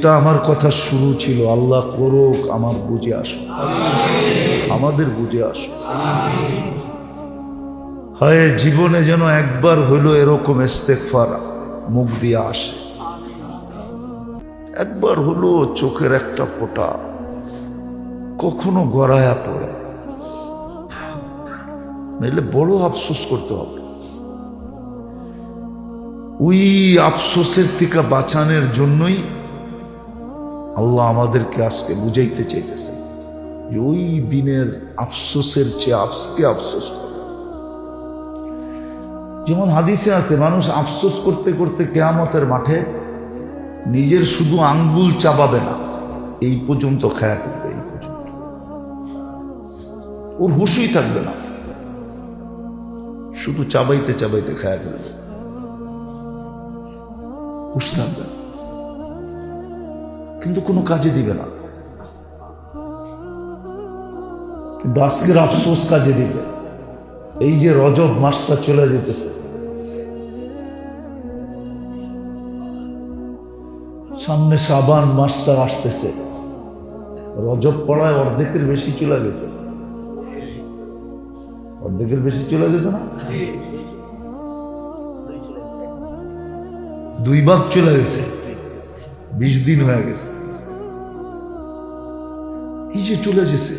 যেটা আমার কথা শুরু ছিল, আল্লাহ করুক আমার বুঝে আসো আমাদের বুঝে আসো হয়, জীবনে যেন একবার হইল এরকম ইস্তেকফার মুখ দিয়ে আসে। একবার হলো চোখের একটা ফোঁটা কখনো গড়ায়া পড়ে। নাইলে বড় আফসোস করতে হবে। ওই আফসোসের থেকে বাঁচানোর জন্যই আল্লাহ আমাদেরকে আজকে বুঝাইতে চাইতেছে ওই দিনের আফসোসের চেয়ে আজকে আফসোস যেমন হাদিসে আছে, মানুষ আফসোস করতে করতে কেয়ামতের মাঠে নিজের শুধু আঙ্গুল চাবাবে না, এই পর্যন্ত খায়া করবে, এই পর্যন্ত। ওর হুশুই থাকবে না। শুধু চাবাইতে চাবাইতে খায়া ফেলবে হুশ থাকবে না। কিন্তু কোনো কাজে দিবে না। কিন্তু আজকের আফসোস কাজে দিবে। এই যে রজব মাসটা চলে যেতেছে। সামনে সাবান মাসটা আসতেছে। রজব পড়ায় অর্ধেকের বেশি চলে গেছে। অর্ধেকের বেশি চলে গেছে না? দুই ভাগ চলে গেছে। বিশ দিন হয়ে গেছে। এই যে চলে গেছে।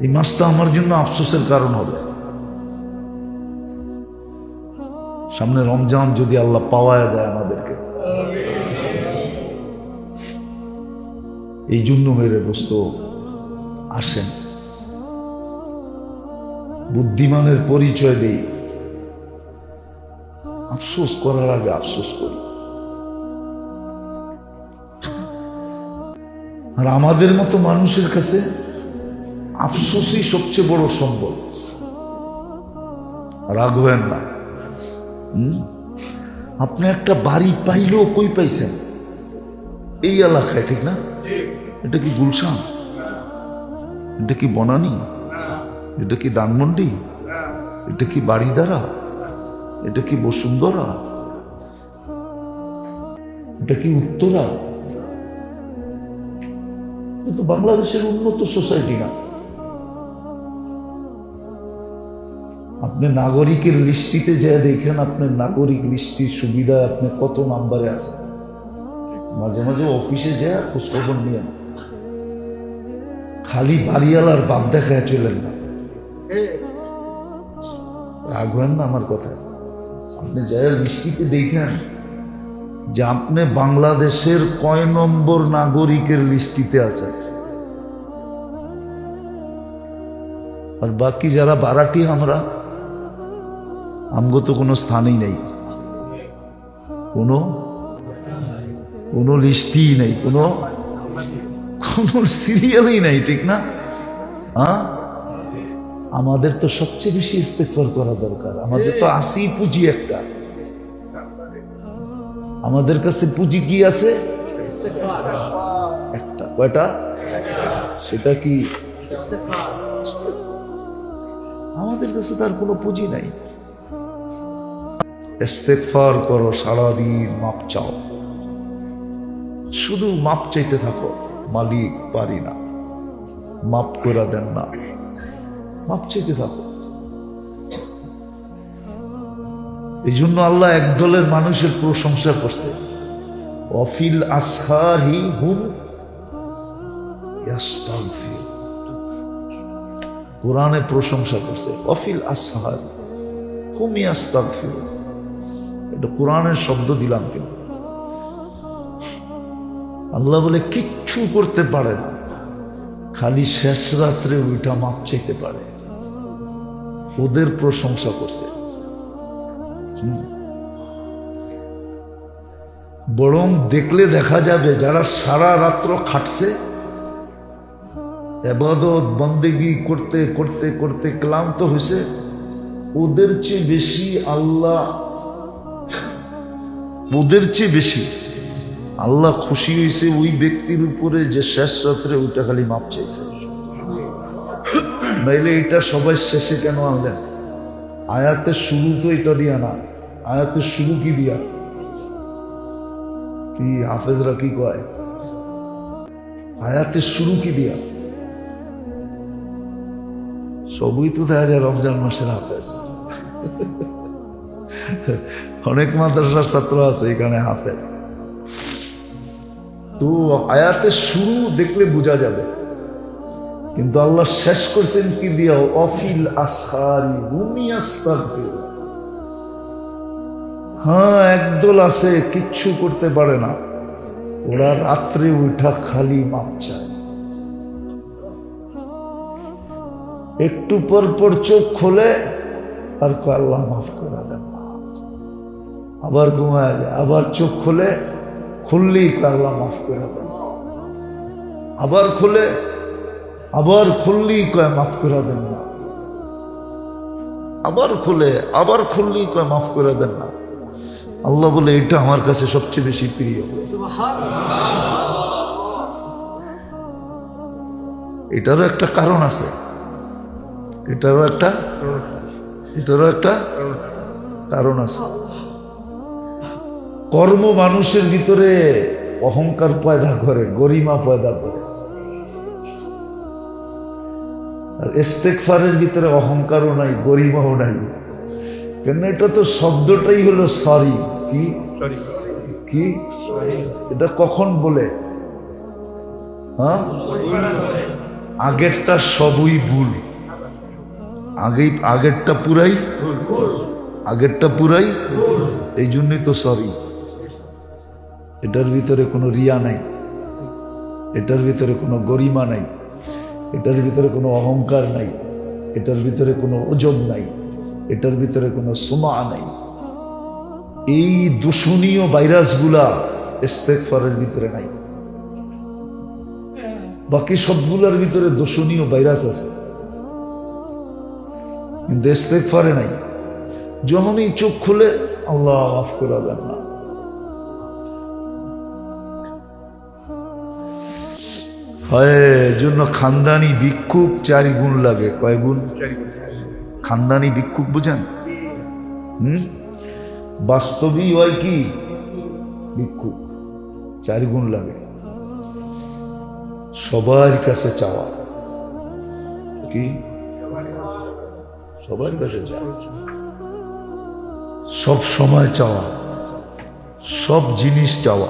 এই মাসটা আমার জন্য আফসোসের কারণ হবে। সামনে রমজান যদি আল্লাহ পাওয়ায় দেয় আমাদেরকে। এই জন্য মেরে দোস্ত আসেন। বুদ্ধিমানের পরিচয় দেই। আফসোস করার আগে আফসোস করি। আর আমাদের মতো মানুষের কাছে আফসোসই সবচেয়ে বড় সম্বল। রাখবেন না? আপনি একটা বাড়ি পাইলেও কই পাইছেন? এই এলাকায়, ঠিক না? এটা কি গুলশান? এটা কি বনানি? এটা কি দানমন্ডি এটা কি বাড়িদারা? এটা কি বসুন্ধরা? এটা কি উত্তরা? কিন্তু বাংলাদেশের উন্নত সোসাইটি না। আপনি নাগরিকের লিস্টিতে যা দেখেন, আপনার নাগরিক লিস্টির সুবিধা আপনি কত নাম্বারে আছেন মাঝে মাঝে অফিসে যা খোঁজখবর নিয়েন খালি বাড়িওয়ালার বাপ দেখায় চলেন না। রাখবেন না আমার কথা। আপনি যাই লিস্টিতে দেখেন যে আপনি বাংলাদেশের কয় নম্বর নাগরিকের লিস্টিতে আছেন? আর বাকি যারা বারাটি আমরা, আমগো তো কোনো স্থানই নেই। কোনো কোনো লিস্টই নেই। কোনো কোনো সিরিয়ালই নাই, ঠিক না? হ্যাঁ? আমাদের তো সবচেয়ে বেশি ইস্তেকবার করা দরকার। আমাদের তো আসি পুঁজি একটা। আমাদের কাছে পুঁজি কি আছে? একটা। কয়টা? সেটা কি? আমাদের কাছে তার কোনো পুঁজি নাই। ইস্তেকফার করো সারাদিন মাপ চাও। শুধু মাপ চাইতে থাকো, মালিক পারি না। মাপ করে দেন না। মাপ চাইতে থাকো। এই জন্য আল্লাহ একদলের মানুষের প্রশংসা করছে। অফিল আসহারি হুম কোরআনে প্রশংসা করছে, অফিল আসহার হুম ইয়াস্তাগফির। এটা কোরআনের শব্দ দিলাম কিন্তু আল্লাহ বলে, কিচ্ছু করতে পারে না, খালি শেষ রাত্রে ওইটা মাপ চাইতে পারে। ওদের প্রশংসা করছে। বরং দেখলে দেখা যাবে যারা সারা রাত্র খাটছে, এবাদত, বন্দেগি করতে করতে করতে ক্লান্ত হয়েছে, ওদের চেয়ে বেশি আল্লাহ, ওদের চেয়ে বেশি আল্লাহ খুশি হয়েছে ওই ব্যক্তির উপরে যে শেষ রাত্রে ওইটা খালি মাপ চাইছে। নাইলে এটা সবাই শেষে কেন আনলেন? আয়াতের শুরু তো এটা দিয়া না, আয়াতের শুরু কি দিয়া? কি হাফেজরা কি কয়? হায়াতের শুরু কি দিয়া? সবই তো দেখা যায় রমজান মাসের হাফেজ। অনেক মাদ্রাসার ছাত্র আছে এখানে হাফেজ। তো আয়াতের শুরু দেখলে বোঝা যাবে। কিন্তু আল্লাহ শেষ করছেন কি দিয়া অফিল আসহারি আস্তাগফির হ্যাঁ একদল আছে, কিচ্ছু করতে পারে না। ওরা রাত্রে উঠা খালি মাপ চায়। একটু পর পর চোখ খোলে, আর আল্লাহ মাফ করে দেন না আবার ঘুমায় যায়, আবার চোখ খোলে, খুললেই আল্লাহ মাফ করে দেন না আবার খুলে আবার খুললেই কয়, মাফ করে দেন না। আবার খুলে, আবার খুললেই কয়, মাফ করে দেন না। আল্লাহ বলে, এটা আমার কাছে সবচেয়ে বেশি প্রিয়। এটারও একটা কারণ আছে। এটারও একটা এটারও একটা কারণ আছে। কর্ম মানুষের ভিতরে অহংকার পয়দা করে, গরিমা পয়দা করে। ইস্তেকফারের ভিতরে অহংকারও নাই গরিমাও নাই। কেন এটা তো শব্দটাই হলো সরি কি? কি? এটা কখন বলে? হ্যাঁ? আগেরটা সবই ভুল। আগেই আগেরটা পুরাই আগেরটা পুরাই এই জন্যই তো সরি। এটার ভিতরে কোনো রিয়া নাই। এটার ভিতরে কোনো গরিমা নাই। এটার ভিতরে কোনো অহংকার নাই, এটার ভিতরে কোনো ওজন নাই, এটার ভিতরে কোনো সোমা নাই। এই দূষণীয় ভাইরাসগুলা ইস্তেকফারের ভিতরে নাই। বাকি সবগুলোর ভিতরে দূষণীয় ভাইরাস আছে। কিন্তু ইস্তেকফারে নাই। যখনই চোখ খুলে, আল্লাহ মাফ করে দেন না। হয় জন্য খানদানি ভিক্ষুক চারি গুণ লাগে। কয় গুণ? খানদানি ভিক্ষুক বুঝেন? হুম? বাস্তবই হয় কি? ভিক্ষুক। চারি গুণ লাগে। সবার কাছে চাওয়া। কি? সবার কাছে চাওয়া। সব সময় চাওয়া। সব জিনিস চাওয়া।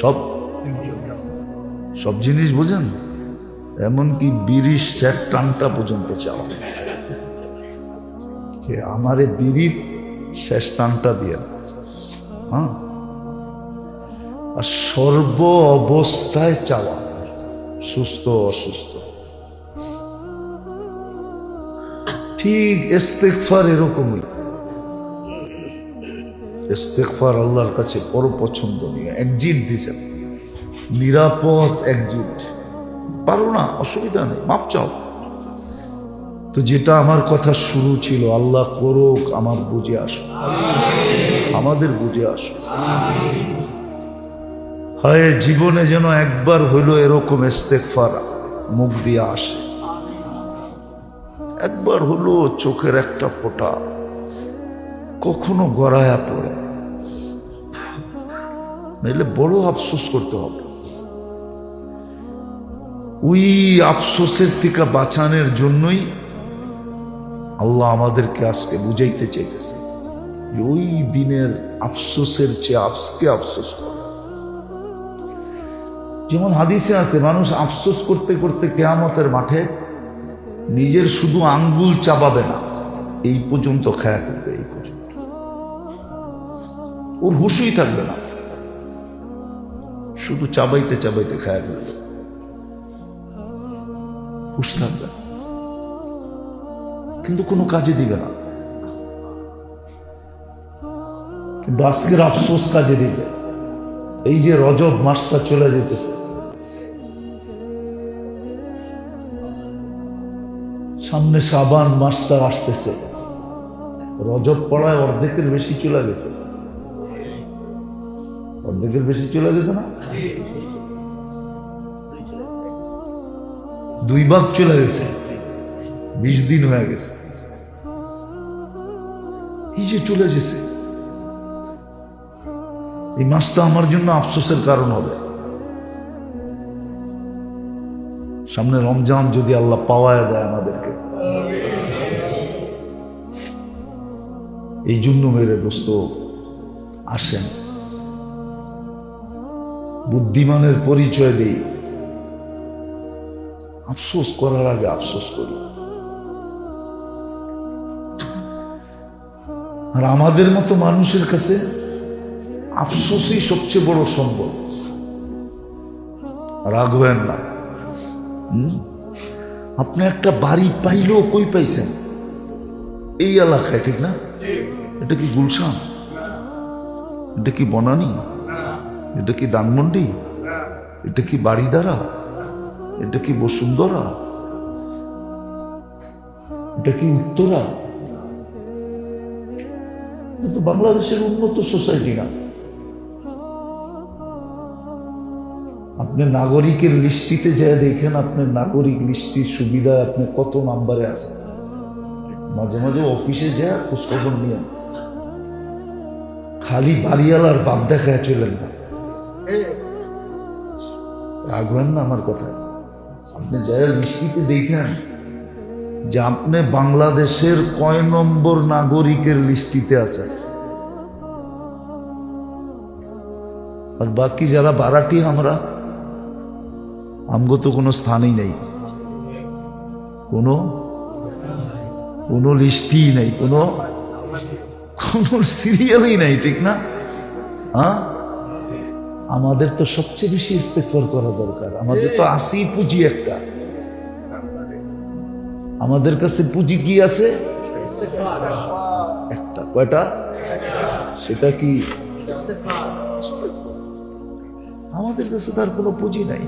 সব সব জিনিস বোঝেন? এমনকি বিড়ির স্যাট টানটা পর্যন্ত চাওয়া। আমারে বিড়ির শেষ টানটা দিয়ে হ্যাঁ? আর সর্ব অবস্থায় চাওয়া, সুস্থ অসুস্থ। ঠিক ইস্তেকফার এরকমই। ইস্তেকফার আল্লাহর কাছে বড় পছন্দনীয় একজিট দিছেন। নিরাপদ একজুট। পারো না, অসুবিধা নেই, মাপ চাও। তো যেটা আমার কথা শুরু ছিল, আল্লাহ করুক, আমার বুঝে আসো আমাদের বুঝে আসো হয়, জীবনে যেন একবার হইল এরকম ইস্তেকফার মুখ দিয়ে আসে। একবার হলো চোখের একটা ফোঁটা, কখনো গড়ায়া পড়ে। নাইলে বড় আফসোস করতে হবে। ওই আফসোসের থেকে বাঁচানোর জন্যই আল্লাহ আমাদেরকে আজকে বুঝাইতে চাইতেছে ওই দিনের আফসোসের চেয়ে আফসকে আফসোস করে। যেমন হাদিসে আছে, মানুষ আফসোস করতে করতে কেয়ামতের মাঠে নিজের শুধু আঙ্গুল চাবাবে না, এই পর্যন্ত খায়া করবে, এই পর্যন্ত। ওর হুশুই থাকবে না। শুধু চাবাইতে চাবাইতে খায়া ফেলবে হুশ থাকবে কিন্তু কোনো কাজে দিবে না। কিন্তু আজকের আফসোস কাজে দিবে। এই যে রজব মাসটা চলে যেতেছে। সামনে সাবান মাসটা আসতেছে। রজব পড়ায় অর্ধেকের বেশি চলে গেছে। অর্ধেকের বেশি চলে গেছে না? দুই ভাগ চলে গেছে। বিশ দিন হয়ে গেছে। এই যে চলে গেছে। এই মাসটা আমার জন্য আফসোসের কারণ হবে। সামনে রমজান যদি আল্লাহ পাওয়ায় দেয় আমাদেরকে। এই জন্য মেরে দোস্ত, আসেন। বুদ্ধিমানের পরিচয় দিই। আফসোস করার আগে আফসোস করি। আর আমাদের মতো মানুষের কাছে আফসোসই সবচেয়ে বড় সম্বল রাখবেন না? আপনি একটা বাড়ি পাইলেও কই পাইছেন? এই এলাকায়, ঠিক না? এটা কি গুলশান? এটা কি বনানী? এটা কি দানমন্ডি এটা কি বাড়িদারা এটা কি বসুন্ধরা? এটা কি উত্তরা? এটা তো বাংলাদেশের উন্নত সোসাইটি না। আপনি নাগরিকের লিস্টিতে যা দেখেন আপনার নাগরিক লিস্টির সুবিধা আপনি কত নাম্বারে আছেন। মাঝে মাঝে অফিসে যা খোঁজখবর নিয়ে। খালি বাড়িওয়ালার বাপ দেখায় চলেন না। রাখবেন না আমার কথায়? আপনি যারা লিস্টিতে দেখেন যে আপনি বাংলাদেশের কয় নম্বর নাগরিকের লিস্টিতে আছেন? আর বাকি যারা বারাটি আমরা, আমগো তো কোনো স্থানই নেই। কোনো? কোনো লিস্টই নেই। কোনো? কোনো সিরিয়ালই নাই, ঠিক না? হ্যাঁ? আমাদের তো সবচেয়ে বেশি ইস্তেকবার করা দরকার। আমাদের তো আসি পুঁজি একটা। আমাদের কাছে পুঁজি কি আছে? একটা। কয়টা? সেটা কি? আমাদের কাছে তার কোনো পুঁজি নাই।